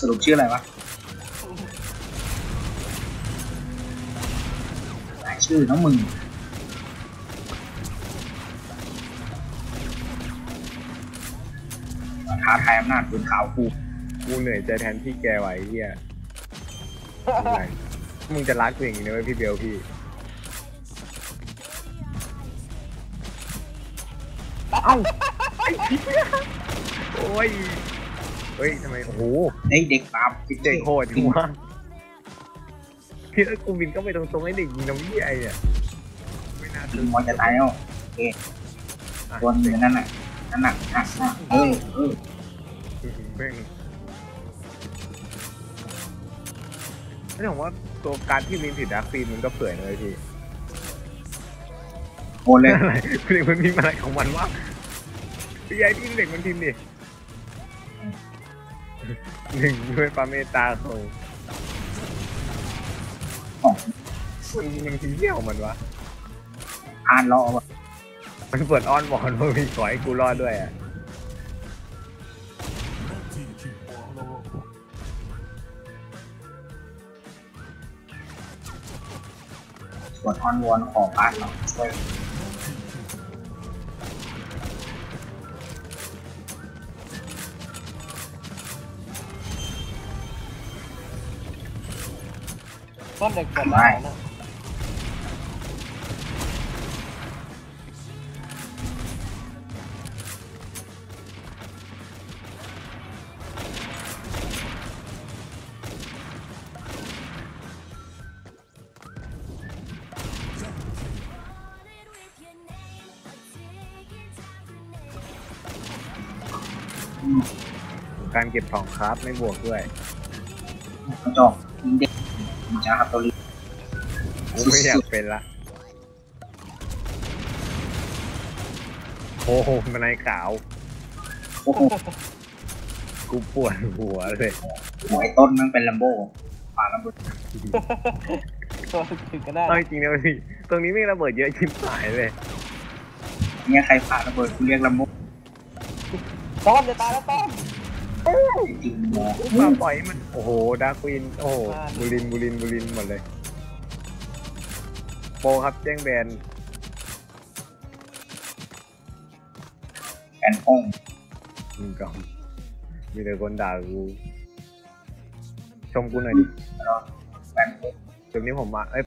สรุปชื่ออะไรวะหลายชื่อน้องมึงท้าทายอำนาจปืนขาวกู กูเหนื่อยใจแทนพี่แกไว้เฮียไม่เป็นไรมึงจะรักกูอย่างนี้นะเว้ยพี่เบลพี่ เอ้าไอ้เหี้ยโอ้ย เฮ้ยทำไมโอ้โหเฮ้ยเด็กตามจิตเด็กโหดจริงวะพี่เอ้ยกูบินก็ไปตรงๆให้เด็กยิงน้ำยี่ไอ้เนี่ยไม่น่าถึถึงงมอจะตายแล้วโอเคตัวนึงนั่นน่ะนั่นน่ะอะอะเออเออ แม่ง ไม่ผมว่าตัวการที่มินถือดาร์คฟีนมันก็เปื่อยเลยพี่โอนเลยอะไรเด็กมันพิมพ์อะไรของมันวะพี่ใหญ่ที่เด็กมันพิมพ์ดิหนึ่งด้วยปาเมตาของของมันมันพิมพ์เที่ยวของมันวะอ่านรอวะมันเปิดอ้อนวอนว่ามีขอให้กูรอดด้วยอะ สวดออนวอนขอพาร์ทหน่อยช่วยต้นเด็กกดได้นะ การเก็บของครับไม่บวกด้วยกระจอกยิงเด็กมันจะฮัตโตริกูไม่อยากเป็นละโอ้โหมันไอ้ขาวโอ้โหกูปวดหัวเลยหัวไอ้ต้นมันเป็นลัมโบ้ปาลัมโบ้ตัวถึงก็ได้เอาจริงๆนะพี่ตรงนี้ไม่ระเบิดเยอะชิบหายเลย เนี่ยใครพาระเบิดกูเรียกลัมโบ้ ต้นจะตายแล้วต้นจริงๆโมมาปล่อยให้มันโอ้โหดาร์ควินโอ้โหบุรินทร์บุรินทร์บุรินทร์หมดเลย โปรครับแจ้งแบนแอนห้องมึงก็มีแต่คนด่ากูชมกูหน่อยดิแล้วแอนห้องตรงนี้ผมมาเอ้ย